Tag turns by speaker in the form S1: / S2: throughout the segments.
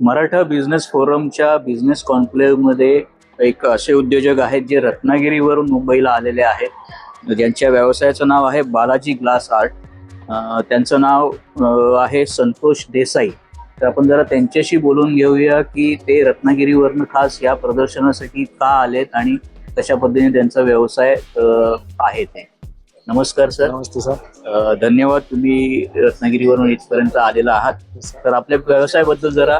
S1: Maratha business फोरमच्या business कॉन्क्लेव्हमध्ये एक असे उद्योजक आहेत जे रत्नागिरीवरून मुंबईला आलेले आहेत. ज्यांच्या व्यवसायाचं नाव आहे बालाजी ग्लास आर्ट. त्यांचं नाव आहे संतोष देसाई. तर आपण जरा त्यांच्याशी बोलून घेऊया की ते रत्नागिरीवरनं खास या प्रदर्शनासाठी का आलेत आणि कशा पद्धतीने त्यांचा व्यवसाय आहे ते. नमस्कार सर
S2: नमस्ते सर
S1: धन्यवाद. तुम्ही रत्नागिरीवरून इथपर्यंत आलेला आहात. तर आपल्या व्यवसायाबद्दल जरा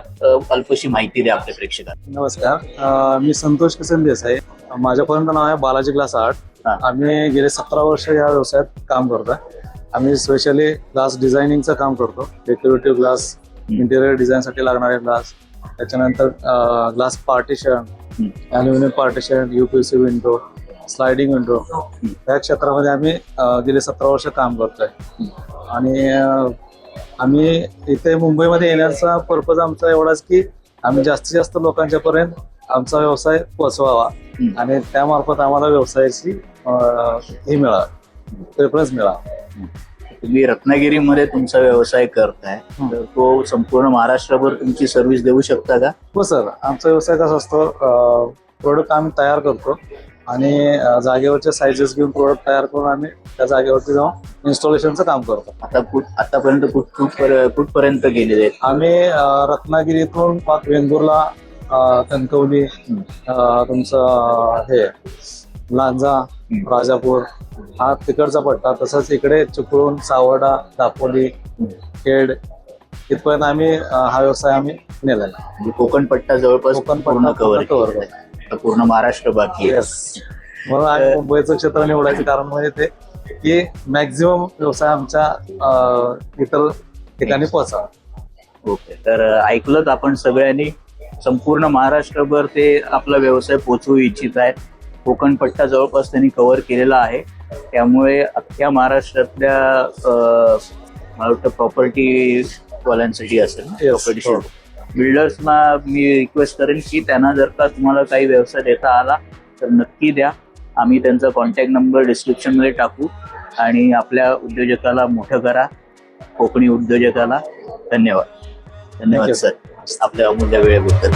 S1: अल्पशी माहिती द्या आपल्या प्रेक्षकांना.
S2: नमस्कार. मी संतोष किसन देसाई माझ्यापर्यंत नाव आहे बालाजी ग्लास आर्ट. आम्ही गेले सतरा वर्ष या व्यवसायात काम करतोय. आम्ही स्पेशली ग्लास डिझायनिंगचं काम करतो. डेकोरेटिव्ह ग्लास इंटेरियर डिझाईन साठी लागणारे ग्लास त्याच्यानंतर glass partition. Aluminium partition UPC window sliding window या क्षेत्रामध्ये आम्ही गेले सतरा वर्ष काम करतोय. आणि आम्ही इथे मुंबईमध्ये येण्याचा पर्पज आमचा एवढाच की आम्ही जास्तीत जास्त लोकांच्या पर्यंत आमचा व्यवसाय पोहोचवावा.
S1: हम्म.
S2: आणि त्यामार्फत आम्हाला व्यवसायाची हे मिळावी. प्रेफरन्स मिळावा.
S1: तुम्ही रत्नागिरीमध्ये तुमचा व्यवसाय करताय.
S2: हं.
S1: तर तो संपूर्ण महाराष्ट्रभर तुमची सर्व्हिस देऊ शकता का?
S2: हो सर आमचा व्यवसाय कसा असतो प्रोडक्ट आम्ही तयार करतो. आणि जागेवरचे सायझेस घेऊन प्रोडक्ट तयार करून आम्ही त्या जागेवरती जाऊन इन्स्टॉलेशनचं काम करतो
S1: आता कुठ आतापर्यंत कुठ कुठपर- कुठपर्यंत गेलेले आहेत
S2: आम्ही रत्नागिरीतून पाक वेंगुर्ला कणकवली
S1: हं.
S2: तुमचं हे लांजा राजापूर हा तिकडचा पट्टा तसंच इकडे चिपळूण सावर्डा दापोली खेड इथपर्यंत आम्ही हा व्यवसाय आम्ही नेलेला.
S1: म्हणजे कोकण पट्टा जवळपास
S2: कोकण
S1: पूर्ण
S2: पट्टा
S1: कव्हर आहे. आता पूर्ण महाराष्ट्र बाकी आहे.
S2: म्हणून आम्ही मुंबईचं क्षेत्र निवडायचं कारण म्हणजे ते की मॅक्झिमम व्यवसाय आमच्या इतर ठिकाणी पोहोचावा.
S1: ओके तर अ, ऐकलंत आपण सगळ्यांनी संपूर्ण महाराष्ट्रभर ते आपला व्यवसाय पोचवू इच्छित आहेत. कोकण पट्टा जवळपास त्यांनी कव्हर केलेला आहे. त्यामुळे अख्ख्या महाराष्ट्रातल्या मला वाटतं प्रॉपर्टी वाल्यांसाठी असेल प्रॉपर्टी. बिल्डर्सना मी रिक्वेस्ट करेन की त्यांना जर का तुम्हाला काही व्यवसाय देता आला तर नक्की द्या. आम्ही त्यांचा कॉन्टॅक्ट नंबर डिस्क्रिप्शनमध्ये टाकू आणि आपल्या उद्योजकाला मोठं करा कोकणी उद्योजकाला. धन्यवाद. धन्यवाद. सर आपल्या अमूल्य वेळेबद्दल.